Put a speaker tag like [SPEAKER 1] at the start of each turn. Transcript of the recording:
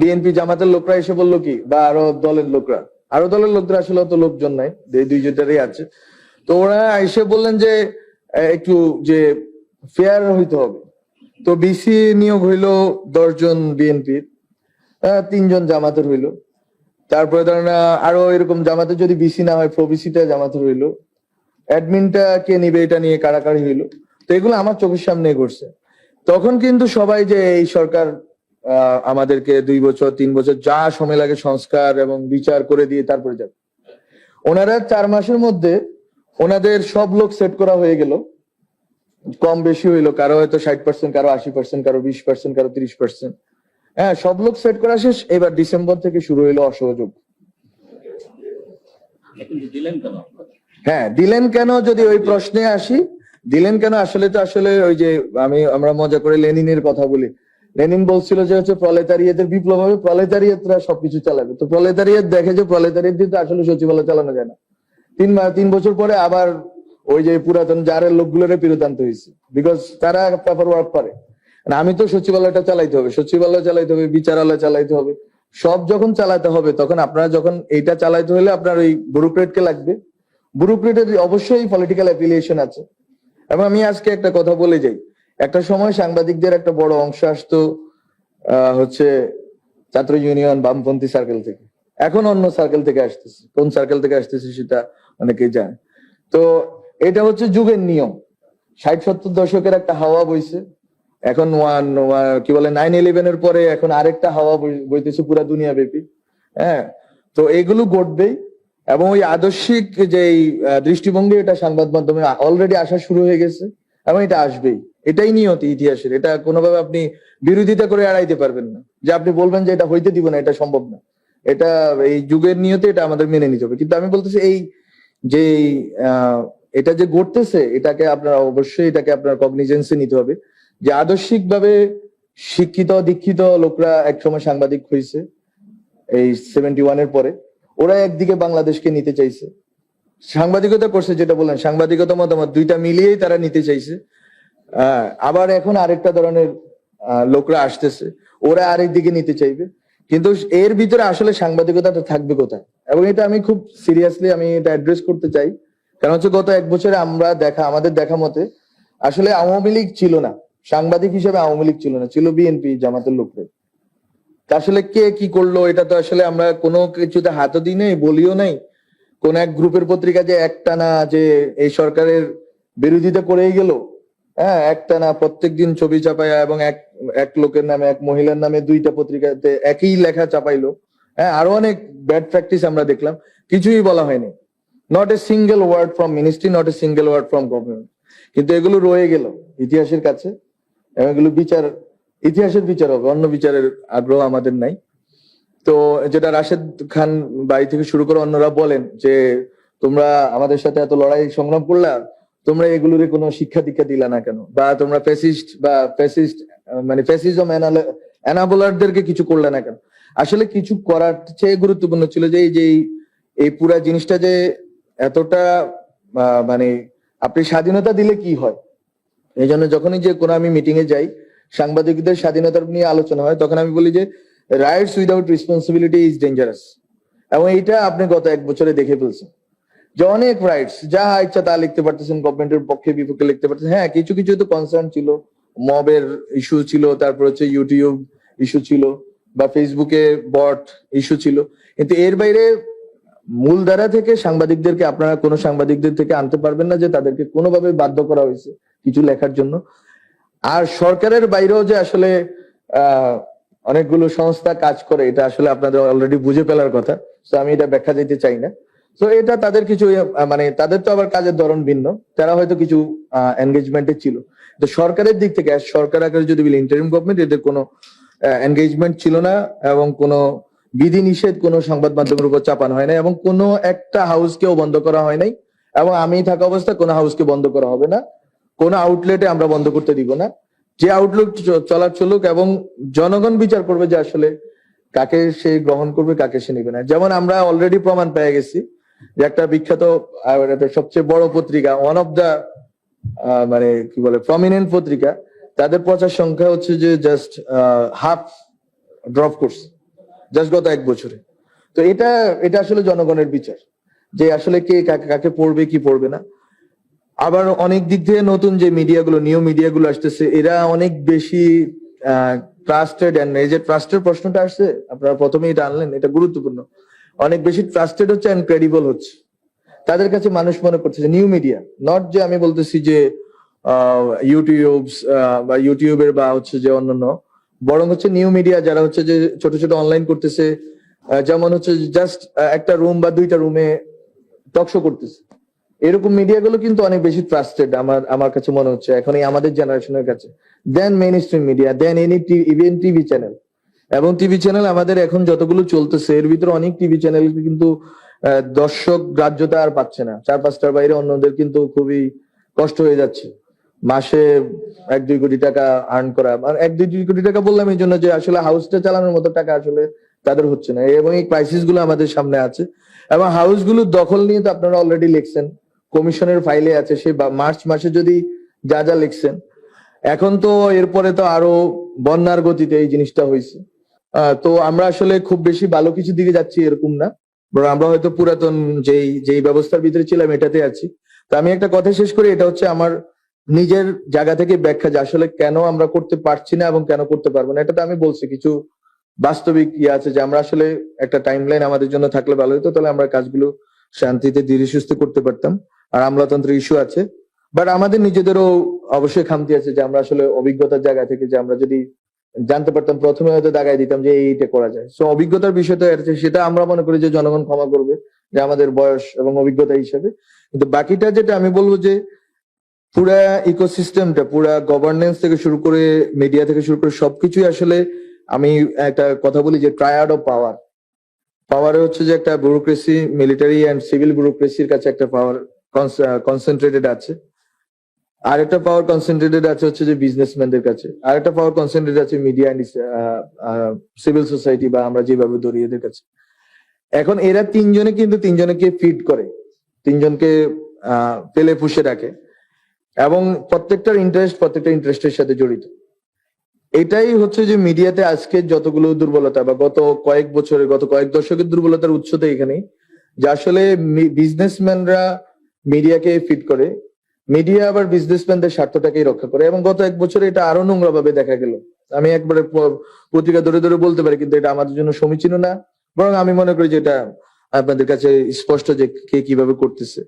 [SPEAKER 1] BNP জামাতের লোকরা এসে বলল কি, বা আরও দলের লোকরা। আরও দলের লোকরা আসলে অত লোকজন নাই এই দুইজনেরই আছে। তো ওরা এসে বললেন যে একটু যে ফেয়ার হইতে হবে। তো বিসি নিয়োগ হইল দশজন বিএনপির তিনজন জামাতের হইল। তারপরে ধরেন আরও এরকম জামাতে যদি বিসি না হয় প্রবিসিটা জামাতের হইল। অ্যাডমিনটা কে নিবে, এটা নিয়ে কারাকারি হইল। তো এগুলো আমার চোখের সামনে ঘটছে। তখন কিন্তু সবাই যে এই সরকার আমাদেরকে দুই বছর তিন বছর যা সময় লাগে সংস্কার এবং বিচার করে দিয়ে তারপরে যাবে। ওনারা চার মাসের মধ্যে ওনাদের সব লোক সেট করা হয়ে গেল। কম বেশি হইল কারও হয়তো ষাট পার্সেন্ট কারও আশি পার্সেন্ট কারও বিশ পার্সেন্ট কারও তিরিশ পার্সেন্ট হ্যাঁ সব লোক সেট করা শেষ এবার ডিসেম্বর থেকে শুরু হইল অসহযোগ? হ্যাঁ দিলেন কেন যদি ওই প্রশ্নে আসি? দিলেন কেন? আসলে তো আসলে ওই যে আমি আমরা মজা করে লেনিনের কথা বলি। লেনিন বলছিল যে হচ্ছে প্রলেতারিয়াতের বিপ্লব হবে, প্রলেতারিয়াতরা সবকিছু চালাবে। তো প্রলেতারিয়াত দেখে যে প্রলেতারিয়াত দিয়ে আসলে সচিবালয় চালানো যায় না। তিন তিন বছর পরে আবার ওই যে পুরাতন জারের লোকগুলোরে ফেরত হয়েছে। বিকজ তারা পেপার ওয়ার্ক করে। আমি তো সচিবালয়টা চালাইতে হবে। সচিবালয় চালাইতে হবে, বিচারালয় চালাইতে হবে। সব যখন চালাতে হবে, তখন আপনারা যখন এইটা চালাইতে হলে আপনার ওই ব্যুরোক্রেটকে লাগবে। ব্যুরোক্রেটের অবশ্যই পলিটিক্যাল অ্যাফিলিয়েশন আছে। এবং আমি আজকে একটা কথা বলে যাই। একটা সময় সাংবাদিকদের একটা বড় অংশ আসতো হচ্ছে ছাত্র ইউনিয়ন বামপন্থী সার্কেল থেকে। এখন অন্য সার্কেল থেকে আসতেছে। কোন সার্কেল থেকে আসতেছে সেটা অনেকেই জানে। তো এটা হচ্ছে যুগের নিয়ম। ষাট, সত্তর দশকের একটা হাওয়া বইছে। এখন ওয়ান কি বলে নাইন ইলেভেন এর পরে এখন আরেকটা হাওয়া বই- বইতেছে পুরা দুনিয়া ব্যাপী হ্যাঁ তো এগুলো ঘটবেই এবং ওই আদর্শিক যে দৃষ্টিভঙ্গি এটা সংবাদ মাধ্যমে অলরেডি আসা শুরু হয়ে গেছে এবং এটা আসবেই। এটাই নিয়তি ইতিহাসের। এটা কোনোভাবে আপনি বিরোধিতা করে এড়াইতে পারবেন না। যে আপনি বলবেন যে এটা হইতে দিব না, এটা সম্ভব না। এটা এই যুগের নিয়তে এটা আমাদের মেনে নিতে হবে। কিন্তু আমি বলতেছি এই যে এটা যে ঘটতেছে, এটাকে আপনার অবশ্যই এটাকে আপনার কগনিজেন্সে নিতে হবে। যে আদর্শিক ভাবে শিক্ষিত, দীক্ষিত লোকরা একসময় সাংবাদিক হয়েছে এই সেভেন্টি ওয়ানের পরে। ওরা একদিকে বাংলাদেশকে নিতে চাইছে। সাংবাদিকতা করছে, যেটা বললেন, সাংবাদিকতা মতামত দুইটা মিলিয়েই তারা নিতে চাইছে। আবার এখন আরেকটা ধরনের লোকরা আসতেছে। ওরা আরেক দিকে নিতে চাইবে। কিন্তু এর ভিতরে আসলে সাংবাদিকতাটা থাকবে কোথায়? এবং এটা আমি খুব সিরিয়াসলি আমি এটা অ্যাড্রেস করতে চাই। কারণ হচ্ছে গত এক বছরে আমরা দেখা, আমাদের দেখা মতে আসলে আওয়ামী লীগ ছিল না। সাংবাদিক হিসেবে আওয়ামী লীগ ছিল না, ছিল বিএনপি জামাতের লোকরা। আসলে কে কি করল, এটা তো আসলে আমরা কোনো কিছুতে হাতও দিই নাই, বলিও নাই। কোন এক গ্রুপের পত্রিকা যে একটানা যে এই সরকারের বিরোধিতা করেই গেল হ্যাঁ একটানা প্রত্যেকদিন ছবি চাপায়া এবং এক এক লোকের নামে, এক মহিলার নামে দুইটা পত্রিকাতে একই লেখা চাপাইলো। হ্যাঁ আরও অনেক ব্যাড প্র্যাকটিস আমরা দেখলাম। কিছুই বলা হয়নি। Not a single word from ministry not a single word from government কিন্তু এগুলো রয়ে গেল ইতিহাসের কাছে এবং এগুলো বিচার, ইতিহাসের বিচার হবে, অন্য বিচারের আগ্রহ আমাদের নাই। তো যেটা রাশেদ খান বাড়ি থেকে শুরু করে অন্যরা বলেন যে, তোমরা আমাদের সাথে এত লড়াই সংগ্রাম করলা তোমরা এগুলোর কোনো শিক্ষা দীক্ষা দিলা না কেন? বা তোমরা ফ্যাসিস্ট বা ফ্যাসিস্ট মানে ফ্যাসিজম অ্যানাবোলারদেরকে কিছু করলে না কেন? আসলে কিছু করার চেয়ে গুরুত্বপূর্ণ ছিল যে এই যে এই- পুরা জিনিসটা যে এতটা মানে আপনি স্বাধীনতা দিলে কি হয়? এই জন্য যখনই যে কোনো আমি মিটিং এ যাই, সাংবাদিকদের স্বাধীনতা নিয়ে আলোচনা হয়, তখন আমি বলি যে rights without responsibility is dangerous এবং এইটা আপনি গত এক বছরে দেখে ফেলছেন। যে অনেক রাইটস যা ইচ্ছা তা লিখতে পারতেছেন গভর্নমেন্টের পক্ষে বিপক্ষে লিখতে পারতেছেন। হ্যাঁ কিছু কিছু তো কনসার্ন ছিল। মবের ইস্যু ছিল, তারপর হচ্ছে ইউটিউব ইস্যু ছিল বা ফেসবুকে বট ইস্যু ছিল। কিন্তু এর বাইরে মূলধারা থেকে সাংবাদিকদেরকে, আপনারা কোনো সাংবাদিকদের থেকে আনতে পারবেন না যে তাদেরকে কোনোভাবে বাধ্য করা হয়েছে কিছু লেখার জন্য। আর সরকারের বাইরেও যে আসলে অনেকগুলো সংস্থা কাজ করে, এটা আসলে আপনাদের অলরেডি বুঝে ফেলার কথা। তো আমি এটা ব্যাখ্যা দিতে চাই না। তো এটা তাদের কিছু মানে তাদের তো আবার কাজের ধরন ভিন্ন। তারা হয়তো কিছু এনগেজমেন্টে ছিল। তো সরকারের দিক থেকে, সরকার আকারে যদি বলি ইন্টারিম গভর্নমেন্ট এদের কোনো এনগেজমেন্ট ছিল না এবং কোনো বিধি নিষেধ কোনো সংবাদ মাধ্যমের উপর চাপানো হয় না এবং কোনো একটা হাউসকেও বন্ধ করা হয় নাই এবং আমি থাকা অবস্থায় কোনো হাউসকে বন্ধ করা হবে না। কোন আউটলেটে আমরা বন্ধ করতে দিব না। যে আউটলুক চলার চলুক এবং জনগণ বিচার করবে যে আসলে কাকে সে গ্রহণ করবে, কাকে সে নিবে না। যেমন আমরা অলরেডি প্রমাণ পেয়ে গেছি যে একটা বিখ্যাত সবচেয়ে বড় পত্রিকা ওয়ান অফ দা মানে কি বলে প্রমিনেন্ট পত্রিকা, তাদের প্রচার সংখ্যা হচ্ছে যে জাস্ট হাফ ড্রপ করছে জাস্ট গত এক বছরে। তো এটা এটা আসলে জনগণের বিচার, যে আসলে কে কাকে কাকে পড়বে, কি পড়বে না। আবার অনেক দিক থেকে নতুন যে মিডিয়াগুলো নিউ মিডিয়াগুলো আসতেছে, এরা অনেক বেশি ট্রাস্টেড এন্ড এই যে ট্রাস্টের প্রশ্নটা আসছে, আপনারা প্রথমেই এটা আনলেন, এটা গুরুত্বপূর্ণ। অনেক বেশি ট্রাস্টেড হচ্ছে এন্ড ক্রেডিবল হচ্ছে। তাদের কাছে মানুষ মনে করতেছে নিউ মিডিয়া নট যে আমি বলতেছি যে ইউটিউব বা ইউটিউবের বা হচ্ছে যে অন্যান্য, বরং হচ্ছে নিউ মিডিয়া যারা হচ্ছে যে ছোট ছোট অনলাইন করতেছে যেমন হচ্ছে জাস্ট একটা রুম বা দুইটা রুমে টক শো করতেছে। এরকম মিডিয়া গুলো কিন্তু অনেক বেশি ট্রাস্টেড আমার আমার কাছে মনে হচ্ছে এখন এই আমাদের জেনারেশনের কাছে। Then mainstream media then any even TV channel এবং টিভি চ্যানেল আমাদের এখন যতগুলো চলতেছে, এর ভিতরে অনেক টিভি চ্যানেল কিন্তু দর্শক গ্রাহ্যতা আর পাচ্ছে না। চার, পাঁচটার বাইরে অন্যদের কিন্তু খুবই কষ্ট হয়ে যাচ্ছে। মাসে এক, দুই কোটি টাকা আর্ন করা, আর এক, দুই কোটি টাকা বললাম এই জন্য যে আসলে হাউসটা চালানোর মতো টাকা আসলে তাদের হচ্ছে না। এবং এই ক্রাইসিসগুলো আমাদের সামনে আছে। এবং হাউসগুলো দখল নিয়ে তো আপনারা অলরেডি লিখছেন। কমিশনের ফাইলে আছে বা- মার্চ মাসে যদি যা যা লিখছেন। এখন তো এরপরে তো আরও বন্যার গতিতে এই জিনিসটা হয়েছে তো আমরা আসলে খুব বেশি ভালো কিছু দিকে যাচ্ছি এরকম না। আমরা হয়তো পুরাতন যেই যেই ব্যবস্থার ভিতরে ছিলাম এটাতে আছি। তো আমি একটা কথা শেষ করি, এটা হচ্ছে আমার নিজের জায়গা থেকে ব্যাখ্যা যে আসলে কেন আমরা করতে পারছি না এবং কেন করতে পারব না এটা তো আমি বলছি। কিছু বাস্তবিক ইয়ে আছে যে আমরা আসলে একটা টাইমলাইন আমাদের জন্য থাকলে ভালো হতো, তাহলে আমরা কাজগুলো শান্তিতে, ধীরে সুস্থ করতে পারতাম। আর আমলাতন্ত্র ইস্যু আছে। বাট আমাদের নিজেদেরও অবশ্যই খামতি আছে যে আমরা আসলে অভিজ্ঞতার জায়গা থেকে যে আমরা যদি জানতে পারতাম, প্রথমে হয়তো দাগাই দিতাম যে এইটা করা যায়। সো অভিজ্ঞতার বিষয়টা সেটা আমরা মনে করি যে জনগণ ক্ষমা করবে, যে আমাদের বয়স এবং অভিজ্ঞতা হিসেবে। কিন্তু বাকিটা যেটা আমি বলব যে, পুরা ইকোসিস্টেমটা পুরা গভর্নেন্স থেকে শুরু করে মিডিয়া থেকে শুরু করে সবকিছুই আসলে আমি একটা কথা বলি যে ট্রায়াড অফ পাওয়ার পাওয়ারে হচ্ছে যে একটা ব্যুরোক্রেসি মিলিটারি অ্যান্ড সিভিল ব্যুরোক্রেসির কাছে একটা পাওয়ার কনসেন্ট্রেটেড আছে। আর একটা পাওয়ার কনসেন্ট্রেটেড আছে হচ্ছে যে বিজনেসম্যানদের কাছে। আর একটা পাওয়ার কনসেন্ট্রেটেড আছে মিডিয়া সিভিল সোসাইটি বা আমরা যেভাবে ধরি এদের কাছে। এখন এরা তিনজনে কিন্তু তিনজনকে ফিড করে, তিনজনকে পেলে পুষে রাখে। এবং প্রত্যেকটার ইন্টারেস্ট প্রত্যেকটা ইন্টারেস্টের সাথে জড়িত। এটাই হচ্ছে যে মিডিয়াতে আজকে যতগুলো দুর্বলতা বা গত কয়েক বছরের গত কয়েক দশকের দুর্বলতার উৎস তো এখানেই। যে আসলে বিজনেসম্যানরা মিডিয়াকে ফিট করে মিডিয়া আবার বিজনেসম্যানদের স্বার্থটাকেই রক্ষা করে এবং গত এক বছরে এটা আরও নোংরা ভাবে দেখা গেল। আমি একবারে পত্রিকা ধরে ধরে বলতে পারি, কিন্তু এটা আমাদের জন্য সমীচীন না। বরং আমি মনে করি যে এটা আপনাদের কাছে স্পষ্ট যে কে কীভাবে করতেছে।